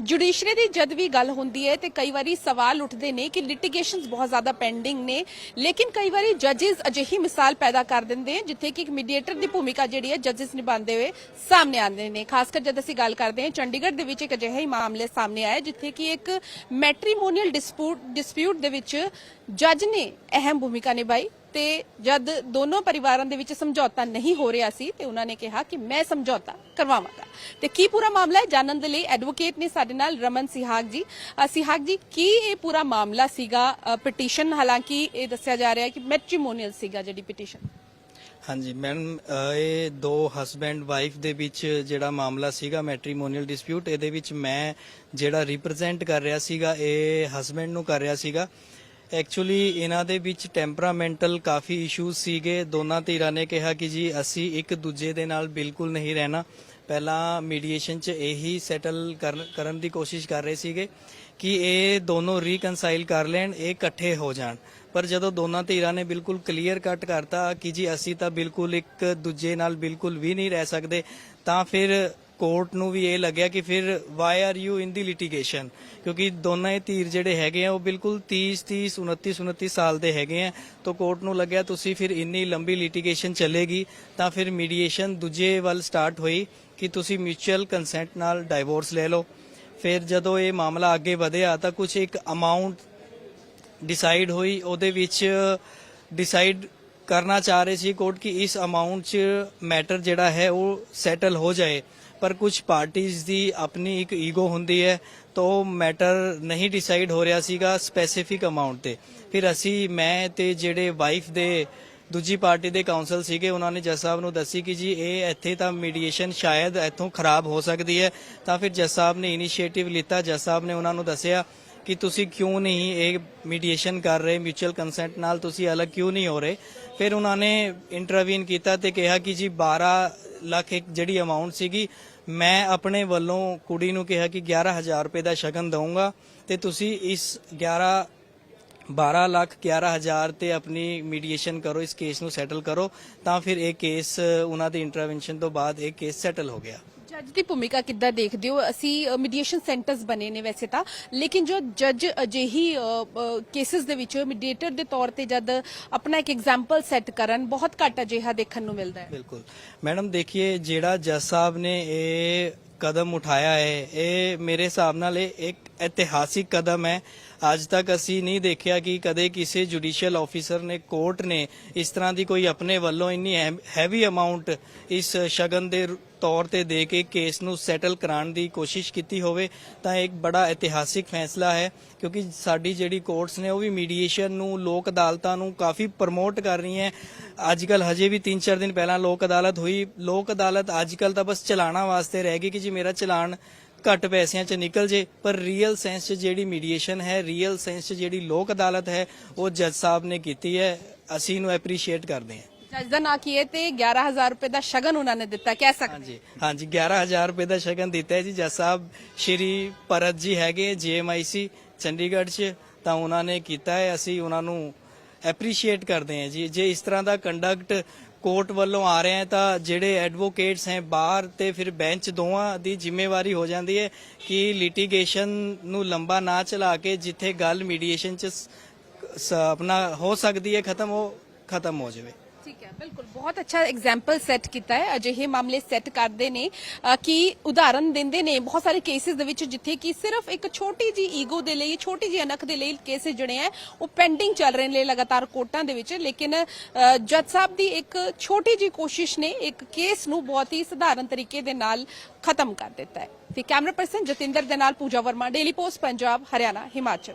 Judiciary ਦੀ ਜਦ ਵੀ ਗੱਲ ਹੁੰਦੀ ਹੈ ਤੇ ਕਈ ਵਾਰੀ ਸਵਾਲ ਉੱਠਦੇ ਨੇ ਕਿ ਲਿਟੀਗੇਸ਼ਨਸ ਬਹੁਤ ਜ਼ਿਆਦਾ ਪੈਂਡਿੰਗ ਨੇ, ਲੇਕਿਨ ਕਈ ਵਾਰੀ ਜੱਜਸ ਅਜਿਹੀ ਮਿਸਾਲ ਪੈਦਾ ਕਰ ਦਿੰਦੇ ਜਿੱਥੇ ਕਿ ਇੱਕ ਮੀਡੀਏਟਰ ਦੀ ਭੂਮਿਕਾ ਜਿਹੜੀ ਹੈ ਜੱਜਸ ਨਿਭਾਉਂਦੇ ਹੋਏ ਸਾਹਮਣੇ ਆਉਂਦੇ ਨੇ। ਖਾਸ ਕਰ ਜਦ ਅਸੀਂ ਗੱਲ ਕਰਦੇ ਹਾਂ, ਚੰਡੀਗੜ੍ਹ ਦੇ ਵਿੱਚ ਇੱਕ ਅਜਿਹਾ ਹੀ ਮਾਮਲੇ ਸਾਹਮਣੇ ਆਇਆ, ਜਿੱਥੇ ਕਿ ਇੱਕ ਮੈਟ੍ਰੀਮੋਨੀਅਲ ਡਿਸਪਿਊਟ ਡਿਸਪਿਊਟ ਦੇ ਵਿੱਚ ਜੱਜ ਨੇ ਅਹਿਮ ਭੂਮਿਕਾ ਨਿਭਾਈ। ਤੇ ਜਦ ਦੋਨੋਂ ਪਰਿਵਾਰਾਂ ਦੇ ਵਿੱਚ ਸਮਝੌਤਾ ਨਹੀਂ ਹੋ ਰਿਹਾ ਸੀ ਤੇ ਉਹਨਾਂ ਨੇ ਕਿਹਾ ਕਿ ਮੈਂ ਸਮਝੌਤਾ ਕਰਵਾਵਾਂਗਾ। ਤੇ ਕੀ ਪੂਰਾ ਮਾਮਲਾ ਹੈ? ਜਾਣਨ ਦੇ ਲਈ ਐਡਵੋਕੇਟ ਨੇ ਸਾਡੇ ਨਾਲ ਰਮਨ ਸਿਹਾਗ ਜੀ। ਸਿਹਾਗ ਜੀ, ਕੀ ਇਹ ਪੂਰਾ ਮਾਮਲਾ ਸੀਗਾ? ਪਟੀਸ਼ਨ ਹਾਲਾਂਕਿ ਇਹ ਦੱਸਿਆ ਜਾ ਰਿਹਾ ਹੈ ਕਿ ਮੈਟ੍ਰੀਮੋਨੀਅਲ ਸੀਗਾ ਜਿਹੜੀ ਪਟੀਸ਼ਨ ਹਾਂਜੀ ਮੈਡਮ ਇਹ ਦੋ ਹਸਬੈਂਡ ਵਾਈਫ ਦੇ ਵਿੱਚ ਜਿਹੜਾ ਮਾਮਲਾ ਸੀਗਾ ਮੈਟ੍ਰੀਮੋਨੀਅਲ ਡਿਸਪਿਊਟ ਇਹਦੇ ਵਿੱਚ ਮੈਂ ਜਿਹੜਾ ਰਿਪਰੈਜ਼ੈਂਟ ਕਰ ਰਿਹਾ ਸੀਗਾ, ਇਹ ਹਸਬੈਂਡ ਨੂੰ ਕਰ ਰਿਹਾ ਸੀਗਾ। ਐਕਚੁਅਲੀ ਇਹਨਾਂ ਦੇ ਵਿੱਚ ਟੈਂਪਰਾਮੈਂਟਲ ਕਾਫੀ ਇਸ਼ੂਜ਼ ਸੀਗੇ। ਦੋਨਾਂ ਧਿਰਾਂ ਨੇ ਕਿਹਾ ਕਿ ਜੀ, ਅਸੀਂ ਇੱਕ ਦੂਜੇ ਦੇ ਨਾਲ ਬਿਲਕੁਲ ਨਹੀਂ ਰਹਿਣਾ। ਪਹਿਲਾਂ ਮੀਡੀਏਸ਼ਨ 'ਚ ਇਹੀ ਸੈਟਲ ਕਰਨ ਦੀ ਕੋਸ਼ਿਸ਼ ਕਰ ਰਹੇ ਸੀਗੇ ਕਿ ਇਹ ਦੋਨੋਂ ਰੀਕਨਸਾਈਲ ਕਰ ਲੈਣ, ਇਹ ਇਕੱਠੇ ਹੋ ਜਾਣ। ਪਰ ਜਦੋਂ ਦੋਨਾਂ ਧਿਰਾਂ ਨੇ ਬਿਲਕੁਲ ਕਲੀਅਰ ਕੱਟ ਕਰਤਾ ਕਿ ਜੀ, ਅਸੀਂ ਤਾਂ ਬਿਲਕੁਲ ਇੱਕ ਦੂਜੇ ਨਾਲ ਬਿਲਕੁਲ ਵੀ ਨਹੀਂ ਰਹਿ ਸਕਦੇ, ਤਾਂ ਫਿਰ ਕੋਰਟ ਨੂੰ ਵੀ ਇਹ ਲੱਗਿਆ ਕਿ ਫਿਰ why are you in the litigation ਕਿਉਂਕਿ ਦੋਨਾਂ ਹੀ ਧੀਰ ਜਿਹੜੇ ਹੈਗੇ ਆ, ਉਹ ਬਿਲਕੁਲ 30 30 29 29 ਸਾਲ ਦੇ ਹੈਗੇ ਆ। ਤਾਂ ਕੋਰਟ ਨੂੰ ਲੱਗਿਆ ਤੁਸੀਂ ਫਿਰ ਇੰਨੀ ਲੰਬੀ ਲਿਟੀਗੇਸ਼ਨ ਚੱਲੇਗੀ, ਤਾਂ ਫਿਰ ਮੀਡੀਏਸ਼ਨ ਦੂਜੇ ਵੱਲ ਸਟਾਰਟ ਹੋਈ ਕਿ ਤੁਸੀਂ ਮਿਊਚੁਅਲ ਕੰਸੈਂਟ ਨਾਲ ਡਾਈਵੋਰਸ ਲੈ ਲਓ। ਫਿਰ ਜਦੋਂ ਇਹ ਮਾਮਲਾ ਅੱਗੇ ਵਧਿਆ ਤਾਂ ਕੁਝ ਇੱਕ ਅਮਾਉਂਟ ਡਿਸਾਈਡ ਹੋਈ, ਉਹਦੇ ਵਿੱਚ ਡਿਸਾਈਡ ਕਰਨਾ ਚਾਹ ਰਹੇ ਸੀ ਕੋਰਟ ਕਿ ਇਸ ਅਮਾਉਂਟ 'ਚ ਮੈਟਰ ਜਿਹੜਾ ਹੈ ਉਹ ਸੈਟਲ ਹੋ ਜਾਏ। ਪਰ ਕੁਝ ਪਾਰਟੀਆਂ ਦੀ ਆਪਣੀ ਇੱਕ ਈਗੋ ਹੁੰਦੀ ਹੈ, ਤਾਂ ਉਹ ਮੈਟਰ ਨਹੀਂ ਡਿਸਾਈਡ ਹੋ ਰਿਹਾ ਸੀਗਾ ਸਪੈਸੀਫਿਕ ਅਮਾਉਂਟ ਤੇ। ਫਿਰ ਅਸੀਂ, ਮੈਂ ਤੇ ਜਿਹੜੇ ਵਾਈਫ ਦੇ ਦੂਜੀ ਪਾਰਟੀ ਦੇ ਕਾਉਂਸਲ ਸੀਗੇ, ਉਹਨਾਂ ਨੇ ਜੱਜ ਸਾਹਿਬ ਨੂੰ ਦੱਸੀ ਕਿ ਜੀ, ਇਹ ਇੱਥੇ ਤਾਂ ਮੀਡੀਏਸ਼ਨ ਸ਼ਾਇਦ ਇੱਥੋਂ ਖਰਾਬ ਹੋ ਸਕਦੀ ਹੈ। ਤਾਂ ਫਿਰ ਜੱਜ ਸਾਹਿਬ ਨੇ ਇਨੀਸ਼ੀਏਟਿਵ ਲਿੱਤਾ। ਜੱਜ ਸਾਹਿਬ ਨੇ ਉਹਨਾਂ ਨੂੰ ਦੱਸਿਆ ਕਿ ਤੁਸੀਂ ਕਿਉਂ ਨਹੀਂ ਇਹ ਮੀਡੀਏਸ਼ਨ ਕਰ ਰਹੇ ਮਿਊਚੁਅਲ ਕੰਸੈਂਟ ਨਾਲ ਤੁਸੀਂ ਅਲੱਗ ਕਿਉਂ ਨਹੀਂ ਹੋ ਰਹੇ? ਫਿਰ ਉਹਨਾਂ ਨੇ ਇੰਟਰਵੀਨ ਕੀਤਾ ਤੇ ਕਿਹਾ ਕਿ ਜੀ 12 ਲੱਖ ਇੱਕ ਜਿਹੜੀ ਅਮਾਉਂਟ ਸੀਗੀ, ਮੈਂ ਆਪਣੇ ਵੱਲੋਂ ਕੁੜੀ ਨੂੰ ਕਿਹਾ ਕਿ 11000 ਰੁਪਏ ਦਾ ਸ਼ਗਨ ਦਊਂਗਾ ਤੇ ਤੁਸੀਂ ਇਸ 11 12 ਲੱਖ 11000 ਤੇ ਆਪਣੀ ਮੀਡੀਏਸ਼ਨ ਕਰੋ, ਇਸ ਕੇਸ ਨੂੰ ਸੈਟਲ ਕਰੋ, ਤਾਂ ਫਿਰ ਇਹ ਕੇਸ ਉਹਨਾਂ ਦੀ ਇੰਟਰਵੈਂਸ਼ਨ ਤੋਂ ਬਾਅਦ ਇਹ ਕੇਸ ਸੈਟਲ ਹੋ ਗਿਆ। ਜੱਜ ਦੀ ਭੂਮਿਕਾ ਕਿੱਦਾਂ ਦੇਖਦੇ ਹੋ? ਅਸੀਂ ਮੀਡੀਏਸ਼ਨ ਸੈਂਟਰਸ ਬਣੇ ਨੇ ਵੈਸੇ ਤਾਂ, ਲੇਕਿਨ ਜੋ ਜੱਜ ਅਜਿਹੀ ਕੇਸਿਸ ਦੇ ਵਿੱਚ ਮੀਡੀਏਟਰ ਦੇ ਤੌਰ ਤੇ ਜਦ ਆਪਣਾ ਇੱਕ ਐਗਜ਼ਾਮਪਲ ਸੈੱਟ ਕਰਨ, ਬਹੁਤ ਘੱਟ ਅਜਿਹਾ ਦੇਖਣ ਨੂੰ ਮਿਲਦਾ ਹੈ। ਬਿਲਕੁਲ। ਮੈਡਮ ਦੇਖिए ਜਿਹੜਾ ਜੱਜ ਸਾਹਿਬ ਨੇ ਇਹ ਕਦਮ ਉਠਾਇਆ ਹੈ, ਇਹ ਮੇਰੇ ਹਿਸਾਬ ਨਾਲ ਇਹ ਇੱਕ ਇਤਿਹਾਸਿਕ ਕਦਮ ਹੈ। ਅੱਜ ਤੱਕ ਅਸੀਂ ਨਹੀਂ ਦੇਖਿਆ ਕਿ ਕਦੇ ਕਿਸੇ ਜੁਡੀਸ਼ੀਅਲ ਆਫੀਸਰ ਨੇ ਕੋਰਟ ਨੇ ਇਸ ਤਰ੍ਹਾਂ ਦੀ ਕੋਈ ਆਪਣੇ ਵੱਲੋਂ ਇੰਨੀ ਹੈਵੀ ਅਮਾਉਂਟ ਇਸ ਸ਼ਗਨ ਦੇ ਤੌਰ ਤੇ ਦੇ ਕੇ ਕੇਸ ਨੂੰ ਸੈਟਲ ਕਰਾਉਣ ਦੀ ਕੋਸ਼ਿਸ਼ ਕੀਤੀ ਹੋਵੇ, ਤਾਂ ਇਹ ਇੱਕ ਬੜਾ ਇਤਿਹਾਸਿਕ ਫੈਸਲਾ ਹੈ, ਕਿਉਂਕਿ ਸਾਡੀ ਜਿਹੜੀ ਕੋਰਟਸ ਨੇ ਉਹ ਵੀ ਮੀਡੀਏਸ਼ਨ ਨੂੰ, ਲੋਕ ਅਦਾਲਤਾਂ ਨੂੰ ਕਾਫੀ ਪ੍ਰਮੋਟ ਕਰ ਰਹੀਆਂ ਅੱਜ ਕੱਲ ਹਜੇ ਵੀ 3-4 ਦਿਨ ਪਹਿਲਾਂ ਲੋਕ ਅਦਾਲਤ ਹੋਈ। ਲੋਕ ਅਦਾਲਤ ਅੱਜ ਕੱਲ ਤਾਂ ਬਸ ਚਲਾਣਾ ਵਾਸਤੇ ਰਹਿ ਗਈ ਕਿ ਜੀ ਮੇਰਾ ਚਲਾਨ ਘੱਟ ਪੈਸਿਆਂ 'ਚ ਨਿਕਲ ਜੇ, ਪਰ ਰੀਅਲ ਸੈਂਸ 'ਚ ਜਿਹੜੀ ਮੀਡੀਏਸ਼ਨ ਹੈ ਰੀਅਲ ਸੈਂਸ 'ਚ ਜਿਹੜੀ ਲੋਕ ਅਦਾਲਤ ਹੈ, ਉਹ ਜੱਜ ਸਾਹਿਬ ਨੇ ਕੀਤੀ ਹੈ। ਅਸੀਂ ਇਹਨੂੰ ਐਪਰੀਸ਼ੀਏਟ ਕਰਦੇ ਹਾਂ। ਜੱਜ ਦਾ ਨਾਂ ਕੀ ਹੈ ਤੇ 11000 ਰੁਪਏ ਦਾ ਸ਼ਗਨ ਉਹਨਾਂ ਨੇ ਦਿੱਤਾ, ਕਹਿ ਸਕਦੇ ਹਾਂਜੀ ਹਾਂਜੀ 11000 ਰੁਪਏ ਦਾ ਸ਼ਗਨ ਦਿੱਤਾ ਹੈ ਜੀ। ਜੱਜ ਸਾਹਿਬ, ਸ਼੍ਰੀ ਭਰਤ ਜੀ ਹੈਗੇ ਜੀਐਮਆਈਸੀ ਚੰਡੀਗੜ੍ਹ 'ਚ, ਤਾਂ ਉਹਨਾਂ ਨੇ ਕੀਤਾ ਹੈ। ਅਸੀਂ ਉਹਨਾਂ ਨੂੰ ਐਪਰੀਸ਼ੀਏਟ ਕਰਦੇ ਹਾਂ ਜੀ। ਜੇ ਇਸ ਤਰ੍ਹਾਂ ਦਾ ਕੰਡਕਟ ਕੋਰਟ ਵੱਲੋਂ ਆ ਰਿਹਾ ਹੈ, ਤਾਂ ਜਿਹੜੇ ਐਡਵੋਕੇਟਸ ਹੈ, ਬਾਹਰ ਤੇ ਫਿਰ ਬੈਂਚ ਦੋਵਾਂ ਦੀ ਜ਼ਿੰਮੇਵਾਰੀ ਹੋ ਜਾਂਦੀ ਹੈ ਕਿ ਲਿਟੀਗੇਸ਼ਨ ਨੂੰ ਲੰਬਾ ਨਾ ਚਲਾ ਕੇ ਜਿੱਥੇ ਗੱਲ ਮੀਡੀਏਸ਼ਨ 'ਚ ਸ- ਸ- ਆਪਣਾ ਹੋ ਸਕਦੀ ਹੈ, ਖਤਮ ਉਹ ਖਤਮ ਹੋ ਜਾਵੇ। ਠੀਕ ਹੈ ਬਿਲਕੁਲ। ਬਹੁਤ ਅੱਛਾ ਐਗਜ਼ਾਮਪਲ ਸੈੱਟ ਕੀਤਾ ਹੈ। ਅਜਿਹੇ ਮਾਮਲੇ ਸੈੱਟ ਕਰਦੇ ਨੇ ਅ, ਕਿ ਉਦਾਹਰਨ ਦਿੰਦੇ ਨੇ ਬਹੁਤ ਸਾਰੇ ਕੇਸਿਸ ਦੇ ਵਿੱਚ ਜਿੱਥੇ ਕਿ ਸਿਰਫ ਇੱਕ ਛੋਟੀ ਜੀ ਈਗੋ ਦੇ ਲਈ ਛੋਟੀ ਜੀ ਅਨਖ ਦੇ ਲਈ ਕੇਸਿਸ ਜਿਹੜੇ ਆ ਉਹ ਪੈਂਡਿੰਗ ਚੱਲ ਰਹੇ ਨੇ ਲਗਾਤਾਰ ਕੋਰਟਾਂ ਦੇ ਵਿੱਚ। ਲੇਕਿਨ ਅ, ਜੱਜ ਸਾਹਿਬ ਦੀ ਇੱਕ ਛੋਟੀ ਜੀ ਕੋਸ਼ਿਸ਼ ਨੇ ਇੱਕ ਕੇਸ ਨੂੰ ਬਹੁਤ ਹੀ ਸਧਾਰਨ ਤਰੀਕੇ ਦੇ ਨਾਲ ਖਤਮ ਕਰ ਦਿੱਤਾ ਹੈ। ਤੇ ਕੈਮਰਾ ਪਰਸਨ ਜਤਿੰਦਰ ਦੇ ਨਾਲ ਪੂਜਾ ਵਰਮਾ ਡੇਲੀ ਪੋਸਟ ਪੰਜਾਬ ਹਰਿਆਣਾ ਹਿਮਾਚਲ